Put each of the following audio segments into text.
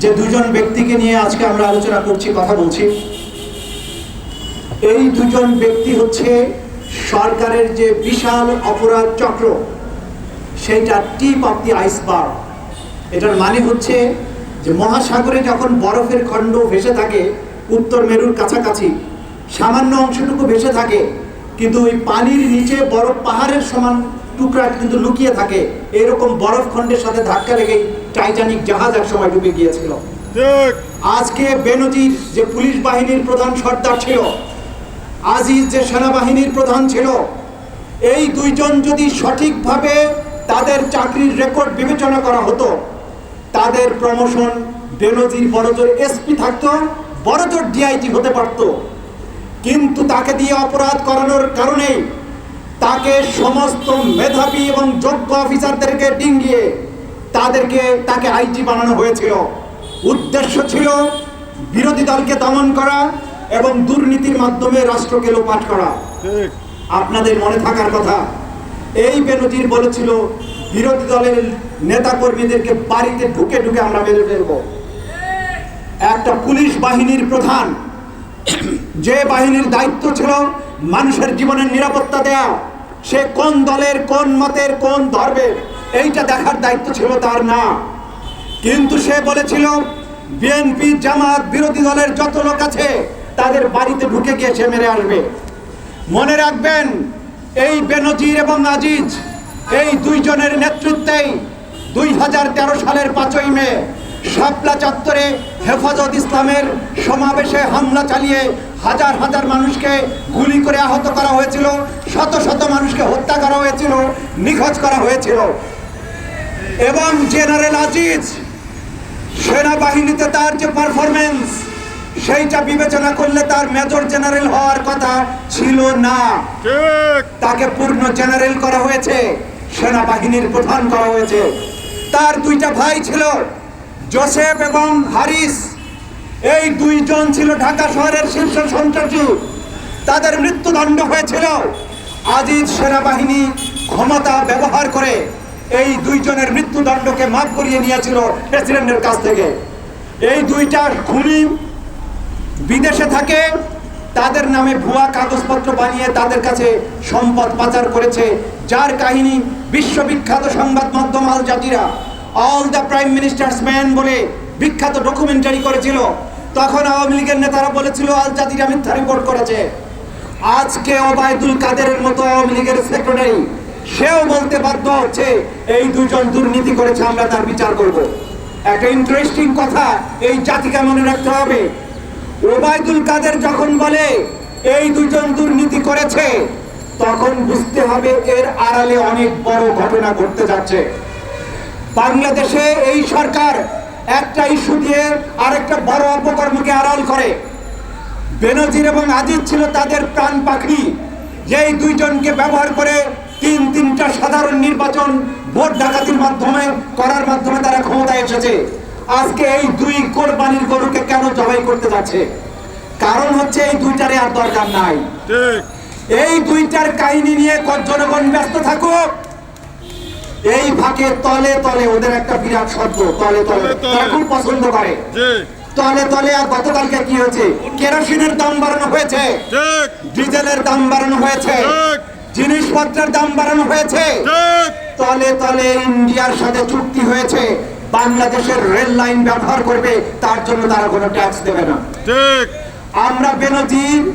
যে দুজন ব্যক্তিকে নিয়ে আজকে আমরা আলোচনা করছি, কথা বলছি, এই দুজন ব্যক্তি হচ্ছে সরকারের যে বিশাল অপরাধ চক্র, সেইটা টিপ অফ দি আইসবার্গ। এটার মানে হচ্ছে যে মহাসাগরে যখন বরফের খণ্ড ভেসে থাকে, উত্তর মেরুর কাছাকাছি, সামান্য অংশটুকু ভেসে থাকে, কিন্তু ওই পানির নিচে বরফ পাহাড়ের সমান টুকরা কিন্তু লুকিয়ে থাকে। এরকম বরফ খণ্ডের সাথে ধাক্কা লেগে টাইটানিক জাহাজ এক সময় ডুবে গিয়েছিল। আজকে বেনজির যে পুলিশ বাহিনীর প্রধান সর্দার ছিল আজিজ যে সেনাবাহিনীর প্রধান ছিল এই দুইজন যদি সঠিকভাবে তাদের চাকরির রেকর্ড বিবেচনা করা হতো তাদের প্রমোশন বেনজির বড়জোর এসপি থাকতো বড়জোর ডিআইজি হতে পারত। কিন্তু তাকে দিয়ে অপরাধ করানোর কারণেই তাকে সমস্ত মেধাবী এবং যোগ্য অফিসারদেরকে ডিঙ্গিয়ে তাদেরকে তাকে আইজি বানানো হয়েছিল। উদ্দেশ্য ছিল বিরোধী দলকে দমন করা এবং দুর্নীতির মাধ্যমে রাষ্ট্রকে লোপাট করা। আপনাদের মনে থাকার কথা এই বেনজির বলেছিল বিরোধী দলের নেতা কর্মীদেরকে বাড়িতে ঢুকে ঢুকে আমরা মেরে ফেলব। একটা পুলিশ বাহিনীর প্রধান যে বাহিনীর দায়িত্ব ছিল মানুষের জীবনের নিরাপত্তা দেয়া। সে কোন দলের, কোন মতের, কোন ধর্মের, এইটা দেখার দায়িত্ব ছিল তার না। কিন্তু সে বলেছিল, বিএনপি, জামাত, বিরোধী দলের যত লোক আছে, তাদের বাড়িতে ঢুকে গিয়ে সে মেরে আসবে। মনে রাখবেন, এই বেনজির এবং আজিজ এই দুইজনের নেতৃত্বেই দুই হাজার তেরো সালের পাঁচই মে, শাপলা চত্বরে হেফাজত ইসলামের সমাবেশে হামলা চালিয়ে হাজার হাজার মানুষকে গুলি করে আহত করা হয়েছিল শত শত মানুষকে হত্যা করা হয়েছিল নিখোঁজ করা হয়েছিল। এবং জেনারেল আজিজ সেনাবাহিনীতে তার যে পারফরমেন্স সেইটা বিবেচনা করলে তার মেজর জেনারেল হওয়ার কথা ছিল না। তাকে পূর্ণ জেনারেল করা হয়েছে সেনাবাহিনীর প্রধান করা হয়েছে। তার দুইটা ভাই ছিল জোসেফ এবং হারিস, এই দুইজন ছিল ঢাকা শহরের শীর্ষ সন্ত্রাসী। তাদের মৃত্যুদণ্ড হয়েছিল আজিজ সেনাবাহিনী ক্ষমতা ব্যবহার করে এই দুইজনের মৃত্যুদণ্ডকে মাফ করিয়ে নিয়েছিল প্রেসিডেন্টের কাছ থেকে। এই দুইটা খুনি বিদেশে থাকে, তাদের নামে ভুয়া কাগজপত্র বানিয়ে তাদের কাছে সম্পদ পাচার করেছে। যার কাহিনী বিশ্ববিখ্যাত সংবাদ মাধ্যম Al Jazeera. All the prime minister's man বলে বিখ্যাত ডকুমেন্টারি করেছিল। তখন আওয়ামী লীগের নেতারা বলেছিল, আল জাজিরা মিথ্যা রিপোর্ট করেছে। আজকে ওবায়দুল কাদেরের মতো আওয়ামী লীগের সেক্রেটারি সেও বলতে বাধ্য হচ্ছে, এই দুজন দুর্নীতি করেছে, আমরা তার বিচার করব। একটা ইন্টারেস্টিং কথা, এই জাতিকে মনে রাখতে হবে। ওবায়দুল কাদের যখন বলে, এই দুজন দুর্নীতি করেছে, তখন বুঝতে হবে এর আড়ালে অনেক বড় ঘটনা ঘটতে যাচ্ছে। বাংলাদেশে এই সরকার একটা ইস্যু দিয়ে আরেকটা বড় অপকর্মকে আড়াল করে। বেনজির এবং আজিজ ছিল তাদের প্রাণ পাখি। যেই দুইজনকে ব্যবহার করে তিন তিনটা সাধারণ নির্বাচন ভোট ডাকাতির মাধ্যমে করার মাধ্যমে তারা ক্ষমতায় এসেছে। আজকে এই দুই কোরবানির গরুকে কেন জবাই করতে যাচ্ছে? কারণ হচ্ছে এই দুইটারে আর দরকার নাই। এই দুইটার কাহিনী নিয়ে ক- জনগণ ব্যস্ত থাকুক এই ফাঁকে তলে তলে ওদের একটা বিরাট শব্দ তলে তলে। তারা খুব পছন্দ করে। তলে তলে আর গতকালকে কি হয়েছে? কেরোসিনের দাম বাড়ানো হয়েছে। ডিজেলের দাম বাড়ানো হয়েছে। জিনিসপত্রের দাম বাড়ানো হয়েছে। তলে তলে ইন্ডিয়ার সাথে চুক্তি হয়েছে। বাংলাদেশের রেল লাইন ব্যবহার করবে তার জন্য তারা কোনো ট্যাক্স দেবে না। ঠিক। আমরা বেনজির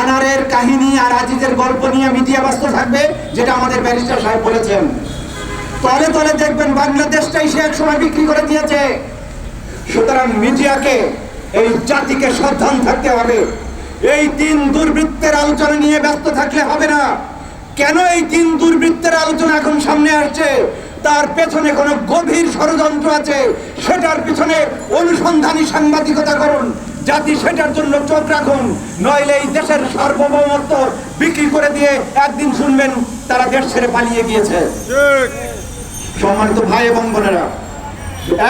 আনারের কাহিনী আর আজিজের গল্প নিয়ে মিডিয়া ব্যস্ত থাকবে যেটা আমাদের ব্যারিস্টার সাহেব বলেছেন। তলে তলে দেখবেন বাংলাদেশটাই সে এক সময় বিক্রি করে দিয়েছে। সুতরাং মিডিয়াকে এই জাতিকে সাবধান থাকতে হবে। এই তিন দুর্বৃত্তের আলোচনা নিয়ে ব্যস্ত থাকলে হবে না। কেন এই তিন দুর্বৃত্তের আলোচনা এখন সামনে আসছে? তার পেছনে কোনো গভীর ষড়যন্ত্র আছে? সেটার পিছনে অনুসন্ধানী সাংবাদিকতা করুন। জাতি সেটার জন্য চোখ রাখুন। নইলে এই দেশের সার্বভৌমত্ব বিক্রি করে দিয়ে একদিন শুনবেন তারা দেশ ছেড়ে পালিয়ে গিয়েছে। সম্মানিত ভাই এবং বোনেরা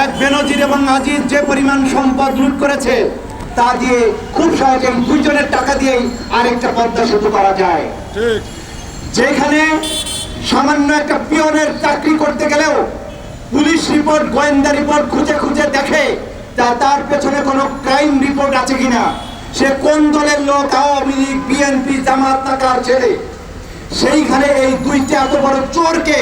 এক বেনজির এবং আজিজ যে পরিমাণ সম্পদ লুট করেছে তা দিয়ে খুব সহজে দুইজনের টাকা দিয়েই আরেকটা পদ্মা সেতু করা যায়। যেখানে সামান্য একটা পিয়নের চাকরি করতে গেলেও পুলিশ রিপোর্ট গোয়েন্দা রিপোর্ট খুঁজে খুঁজে দেখে তা তার পেছনে কোনো ক্রাইম রিপোর্ট আছে কিনা সে কোন দলের লোক আওয়ামী লীগ বিএনপি জামাত না কার ছেলে সেইখানে এই দুইটা এত বড় চোরকে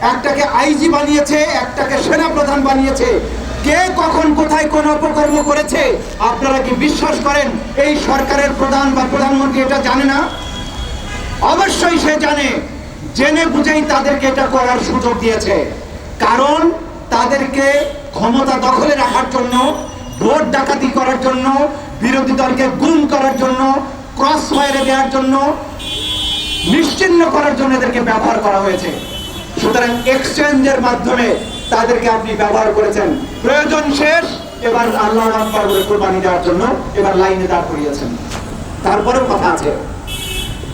একটাকে আইজি বানিয়েছে, একটাকে সেনা প্রধান বানিয়েছে। কে কখন কোথায় কোন অপকর্ম করেছে, আপনারা কি বিশ্বাস করেন? এই সরকারের প্রধান বা প্রধানমন্ত্রী এটা জানে না? অবশ্যই সে জানে। জেনে বুঝেই তাদেরকে এটা করার সুযোগ দিয়েছে। কারণ তাদেরকে ক্ষমতা দখলে রাখার জন্য, ভোট ডাকাতি করার জন্য, বিরোধী দলকে গুম করার জন্য ক্রস ফায়ারে দেওয়ার জন্য, নিশ্চিন্ন করার জন্য এদেরকে ব্যবহার করা হয়েছে। সুতরাং এক্সচেঞ্জের মাধ্যমে তাদেরকে আপনি ব্যবহার করেছেন। প্রয়োজন শেষ এবার আল্লাহ আকবর বলে কোরবানি দেওয়ার জন্য এবার লাইনে দাঁড় করিয়েছেন। তারপরেও কথা আছে।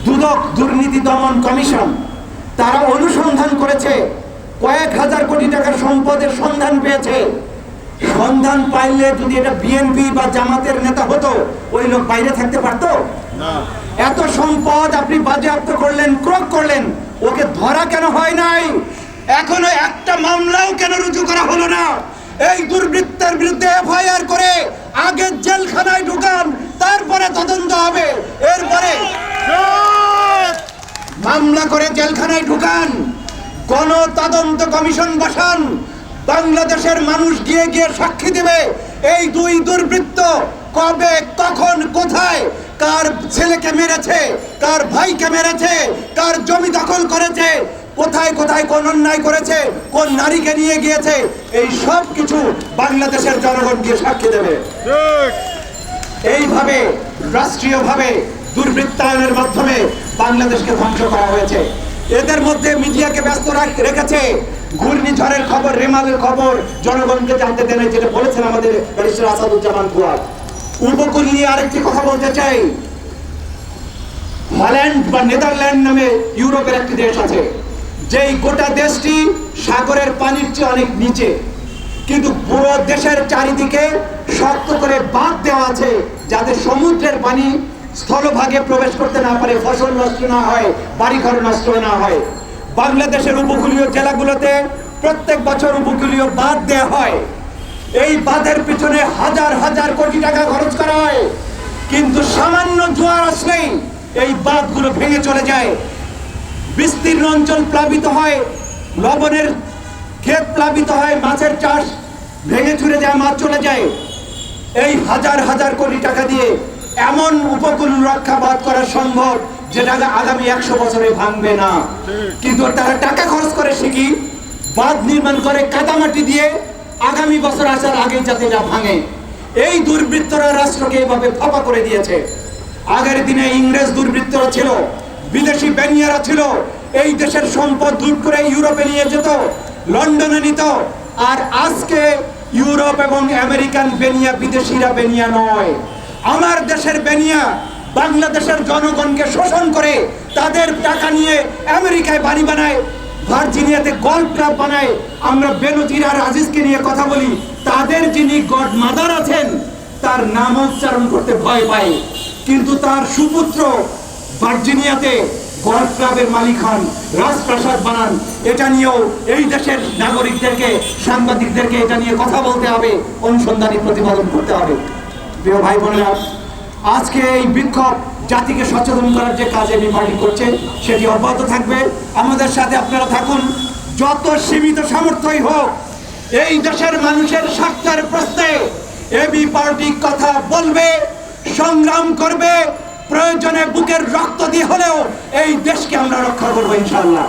দুদক দুর্নীতি দমন কমিশন তারা অনুসন্ধান করেছে কয়েক হাজার কোটি টাকার সম্পদের সন্ধান পেয়েছে। সন্ধান পাইলে যদি এটা বিএনপি বা জামাতের নেতা হতো ওই লোক বাইরে থাকতে পারতো? এত সম্পদ আপনি বাজেয়াপ্ত করলেন ক্রোক করলেন ওকে ধরা কেন হয় নাই? এখনও একটা মামলাও কেন রুজু করা হলো না? এই দুর্বৃত্তের বিরুদ্ধে এফআইআর করে আগে জেলখানায় ঢুকান, তারপরে তদন্ত হবে। এরপরে মামলা করে জেলখানায় ঢুকান কোন তদন্ত কমিশন বসান, বাংলাদেশের মানুষ গিয়ে গিয়ে সাক্ষী দেবে। এই দুই দুর্বৃত্ত কবে, কখন, কোথায় কার ছেলেকে মেরেছে কার ভাইকে মেরেছে কার জমি দখল করেছে কোথায় কোথায় কোন অন্যায় করেছে কোন নারীকে নিয়ে গিয়েছে এই সব কিছু বাংলাদেশের জনগণ গিয়ে সাক্ষী দেবে। এইভাবে রাষ্ট্রীয়ভাবে দুর্বৃত্তায়নের মাধ্যমে বাংলাদেশকে ধ্বংস করা হয়েছে। এদের মধ্যে মিডিয়াকে ব্যস্ত রাখ- রেখেছে। ঘূর্ণিঝড়ের খবর রেমালের খবর জনগণকে জানতে দেন যেটা বলেছেন আমাদের ব্যারিস্টার আসাদুজ্জামান কুয়ার উপকূল নিয়ে আরেকটি কথা বলতে চাই। হল্যান্ড বা নেদারল্যান্ড নামে ইউরোপের একটি দেশ আছে। যেই গোটা দেশটি সাগরের পানির চেয়ে অনেক নিচে। কিন্তু পুরো দেশের চারিদিকে শক্ত করে বাঁধ দেওয়া আছে, যাতে সমুদ্রের পানি স্থলভাগে প্রবেশ করতে না পারে, ফসল নষ্ট না হয়, বাড়িঘর নষ্ট না হয়। বাংলাদেশের উপকূলীয় জেলাগুলোতে প্রত্যেক বছর উপকূলীয় বাঁধ দেওয়া হয়। এই বাঁধের পিছনে হাজার হাজার কোটি টাকা খরচ করা হয়। কিন্তু সামান্য জোয়ার আসলেই এই বাঁধগুলো ভেঙে চলে যায়। বিস্তীর্ণ অঞ্চল প্লাবিত হয় লবণের ক্ষেত প্লাবিত হয় মাছের চাষ ভেঙে চুরে যায় মাছ চলে যায়। এই হাজার হাজার কোটি টাকা দিয়ে এমন উপকূল রক্ষা বাদ করা সম্ভব যেটা আগামী একশো বছরে ভাঙবে না। কিন্তু তারা টাকা খরচ করে শিখি বাঁধ নির্মাণ করে কাদামাটি দিয়ে আগামী বছর আসার আগে যাতে না ভাঙে। এই দুর্বৃত্তরা রাষ্ট্রকে এভাবে ফাঁপা করে দিয়েছে। আগের দিনে ইংরেজ দুর্বৃত্তরা ছিল, বিদেশি বেনিয়ারা ছিল, এই দেশের সম্পদ লুট করে ইউরোপে নিয়ে যেত, লন্ডনে নিত, আর আজকে ইউরোপ এবং আমেরিকান বেনিয়া বিদেশিরা বেনিয়া নয়। আমার দেশের বেনিয়া বাংলাদেশের জনগণকে শোষণ করে তাদের টাকা নিয়ে আমেরিকায় বাড়ি বানায়, ভার্জিনিয়াতে গল্ফ ক্লাব বানায় আমরা বেনজির আর আজিজকে নিয়ে কথা বলি। তাদের যিনি গড মাদার আছেন, তার নাম উচ্চারণ করতে ভয় পায়। কিন্তু তার সুপুত্র ভার্জিনিয়াতে গল্ফ ক্লাবের মালিক হন, রাজপ্রাসাদ বানান। এটা নিয়েও এই দেশের নাগরিকদেরকে, সাংবাদিকদেরকে এটা নিয়ে কথা বলতে হবে, অনুসন্ধানী প্রতিপাদন করতে হবে। প্রিয় ভাই বোনেরা, আজকে এই বিক্ষোভ জাতিকে সচেতন করার যে কাজ এবি পার্টি করছে, সেটি অব্যাহত থাকবে। আমাদের সাথে আপনারা থাকুন। যত সীমিত সামর্থ্যই হোক, এই দেশের মানুষের স্বার্থের প্রশ্নে এবি পার্টি কথা বলবে, সংগ্রাম করবে, প্রয়োজনে বুকের রক্ত দিয়ে হলেও এই দেশকে আমরা রক্ষা করব ইনশাল্লাহ